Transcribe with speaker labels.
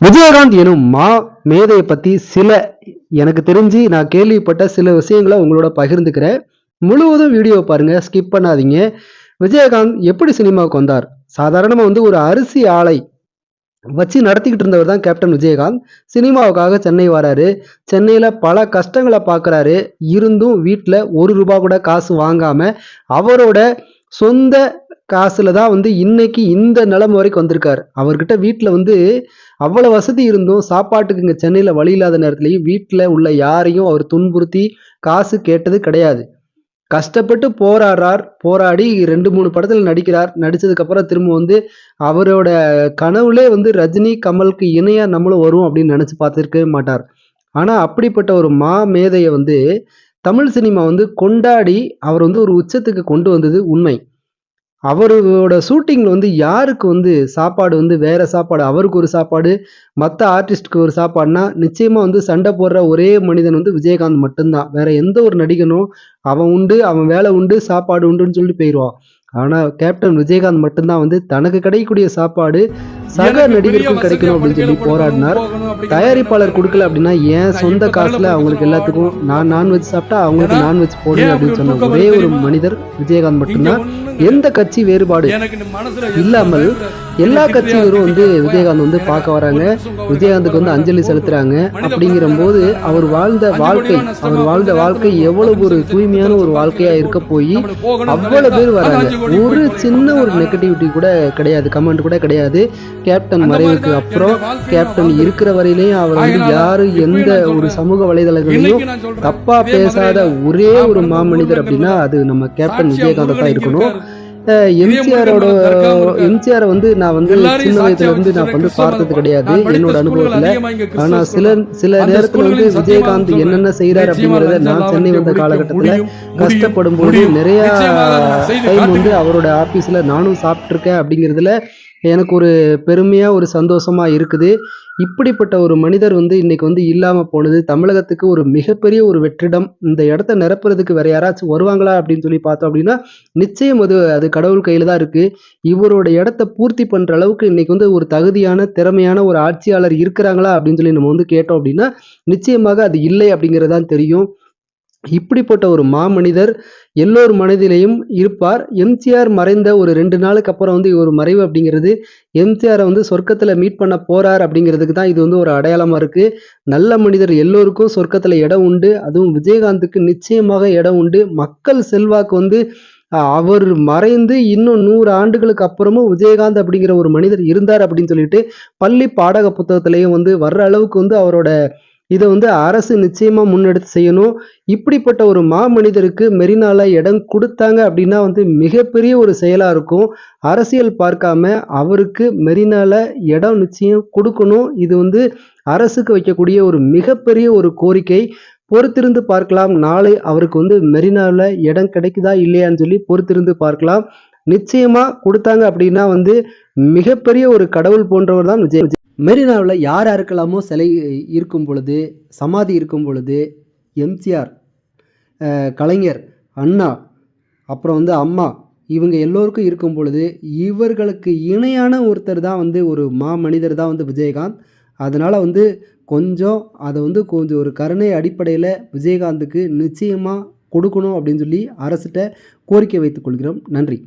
Speaker 1: விஜயகாந்த் எனும் மா மேதையை பற்றி சில எனக்கு தெரிஞ்சு நான் கேள்விப்பட்ட சில விஷயங்களை உங்களோட பகிர்ந்துக்கிறேன். முழுவதும் வீடியோ பாருங்க ஸ்கிப் பண்ணாதீங்க. விஜயகாந்த் எப்படி சினிமாவுக்கு வந்தார்? சாதாரணமாக வந்து ஒரு அரிசி ஆலை வச்சு நடத்திக்கிட்டு இருந்தவர் தான் கேப்டன் விஜயகாந்த். சினிமாவுக்காக சென்னை வராரு. சென்னையில் பல கஷ்டங்களை பார்க்குறாரு இருந்தும் வீட்டில் ஒரு ரூபா கூட காசு வாங்காமல் அவரோட சொந்த காசுல தான் வந்து இன்னைக்கு இந்த நிலைமை வரைக்கும் வந்திருக்காரு. அவர்கிட்ட வீட்டில் வந்து அவ்வளோ வசதி இருந்தும் சாப்பாட்டுக்கு இங்கே சென்னையில் வழி இல்லாத நேரத்துலையும் வீட்டில் உள்ள யாரையும் அவர் துன்புறுத்தி காசு கேட்டது கிடையாது. கஷ்டப்பட்டு போராடுறார். போராடி ரெண்டு மூணு படத்தில் நடிக்கிறார். நடித்ததுக்கப்புறம் திரும்ப வந்து அவரோட கனவுலே வந்து ரஜினி கமலுக்கு இணையாக நம்மளும் வரும் அப்படின்னு நினச்சி பார்த்துருக்கவே மாட்டார். ஆனால் அப்படிப்பட்ட ஒரு மா மேதையை வந்து தமிழ் சினிமா வந்து கொண்டாடி அவர் வந்து ஒரு உச்சத்துக்கு கொண்டு வந்தது உண்மை. அவரோட ஷூட்டிங்கில் வந்து யாருக்கு வந்து சாப்பாடு வந்து வேறு சாப்பாடு அவருக்கு ஒரு சாப்பாடு மற்ற ஆர்டிஸ்ட்க்கு ஒரு சாப்பாடுனா நிச்சயமாக வந்து சண்டை போடுற ஒரே மனிதன் வந்து விஜயகாந்த் மட்டும்தான். வேற எந்த ஒரு நடிகனும் அவன் உண்டு அவன் வேலை உண்டு சாப்பாடு உண்டுன்னு சொல்லி போயிடுவான் ஆனால் கேப்டன் விஜயகாந்த் மட்டும்தான் வந்து தனக்கு கிடைக்கக்கூடிய சாப்பாடு சக நடிகருக்கும் கிடைக்கணும் அப்படின்னு சொல்லி போராடினார். தயாரிப்பாளர் கொடுக்கல அப்படின்னா ஏன் சொந்த காசுல அவங்களுக்கு எல்லாத்துக்கும் நான் நான்வெஜ் சாப்பிட்டா அவங்களுக்கு நான்வெஜ் போடுங்க அப்படின்னு சொன்ன ஒரே ஒரு மனிதர் விஜயகாந்த் மட்டும்தான். எந்த கட்சி வேறுபாடு இல்லாமல் எல்லா கட்சியினரும் வந்து விஜயகாந்த் வந்து பார்க்க வராங்க. விஜயகாந்துக்கு வந்து அஞ்சலி செலுத்துறாங்க அப்படிங்கிற போது அவர் வாழ்ந்த வாழ்க்கை அவர் வாழ்ந்த வாழ்க்கை எவ்வளவு ஒரு தூய்மையான ஒரு வாழ்க்கையா இருக்க போய் அவ்வளவு பேர் வராங்க. ஒரு சின்ன ஒரு நெகட்டிவிட்டி கூட கிடையாது. கமெண்ட் கூட கிடையாது. கேப்டன் மறைவுக்கு அப்புறம் கேப்டன் இருக்கிற வரையிலையும் அவர் வந்து யாரும் எந்த ஒரு சமூக வலைதளங்களையும் தப்பா பேசாத ஒரே ஒரு மாமனிதர் அப்படின்னா அது நம்ம கேப்டன் விஜயகாந்த் தான் இருக்கணும். எம்ஜிஆரோட எம்ஜிஆரை வந்து நான் வந்து சின்ன வயசுல இருந்து நான் வந்து பார்த்தது கிடையாது. என்னோட அனுபவத்துல ஆனா சில சில நேரத்துல வந்து விஜயகாந்த் என்னென்ன செய்யறாரு அப்படிங்கறத நான் சென்னை வந்த காலகட்டத்துல கஷ்டப்படும் போது நிறைய டைம் வந்து அவரோட ஆபீஸ்ல நானும் சாப்பிட்டிருக்கேன் அப்படிங்கிறதுல எனக்கு ஒரு பெருமையாக ஒரு சந்தோஷமாக இருக்குது. இப்படிப்பட்ட ஒரு மனிதர் வந்து இன்னைக்கு வந்து இல்லாமல் போனது தமிழகத்துக்கு ஒரு மிகப்பெரிய ஒரு வெற்றிடம். இந்த இடத்த நிரப்புறதுக்கு வேற யாராச்சும் வருவாங்களா அப்படின்னு சொல்லி பார்த்தோம் அப்படின்னா நிச்சயம் அது அது கடவுள் கையில் தான் இருக்குது இவரோட இடத்த பூர்த்தி பண்ணுற அளவுக்கு இன்னைக்கு வந்து ஒரு தகுதியான திறமையான ஒரு ஆட்சியாளர் இருக்கிறாங்களா அப்படின்னு சொல்லி நம்ம வந்து கேட்டோம் அப்படின்னா நிச்சயமாக அது இல்லை அப்படிங்கிறதான் தெரியும். இப்படிப்பட்ட ஒரு மாமனிதர் எல்லோர் மனதிலையும் இருப்பார். எம்ஜிஆர் மறைந்த ஒரு ரெண்டு நாளுக்கு அப்புறம் வந்து ஒரு மறைவு அப்படிங்கிறது எம்ஜிஆரை வந்து சொர்க்கத்தில் மீட் பண்ண போறார் அப்படிங்கிறதுக்கு தான் இது வந்து ஒரு அடையாளமாக இருக்கு. நல்ல மனிதர் எல்லோருக்கும் சொர்க்கத்தில் இடம் உண்டு. அதுவும் விஜயகாந்துக்கு நிச்சயமாக இடம் உண்டு. மக்கள் செல்வாக்கு வந்து அவர் மறைந்து இன்னும் நூறு ஆண்டுகளுக்கு அப்புறமும் விஜயகாந்த் அப்படிங்கிற ஒரு மனிதர் இருந்தார் அப்படின்னு சொல்லிட்டு பள்ளி பாடக புத்தகத்திலையும் வந்து வர்ற அளவுக்கு வந்து அவரோட இதை வந்து அரசு நிச்சயமாக முன்னெடுத்து செய்யணும். இப்படிப்பட்ட ஒரு மாமனிதருக்கு மெரினால இடம் கொடுத்தாங்க அப்படின்னா வந்து மிகப்பெரிய ஒரு செயலாக இருக்கும். அரசியல் பார்க்காம அவருக்கு மெரினால இடம் நிச்சயம் கொடுக்கணும். இது வந்து அரசுக்கு வைக்கக்கூடிய ஒரு மிகப்பெரிய ஒரு கோரிக்கை. பொறுத்திருந்து பார்க்கலாம். நாளை அவருக்கு வந்து மெரினாவில் இடம் கிடைக்குதா இல்லையான்னு சொல்லி பொறுத்திருந்து பார்க்கலாம். நிச்சயமாக கொடுத்தாங்க அப்படின்னா வந்து மிகப்பெரிய ஒரு கடவுள் போன்றவர் தான் விஜய் மெரினாவில் யார் யாருக்கெல்லாமோ சிலை இருக்கும் பொழுது சமாதி இருக்கும் பொழுது எம்ஜிஆர் கலைஞர் அண்ணா அப்புறம் வந்து அம்மா இவங்க எல்லோருக்கும் இருக்கும் பொழுது இவர்களுக்கு இணையான ஒருத்தர் தான் வந்து ஒரு மா மனிதர் தான் வந்து விஜயகாந்த். அதனால் வந்து கொஞ்சம் அதை வந்து கொஞ்சம் ஒரு கருணை அடிப்படையில் விஜயகாந்துக்கு நிச்சயமாக கொடுக்கணும் அப்படின்னு சொல்லி அரசிட்ட கோரிக்கை வைத்துக் கொள்கிறோம். நன்றி.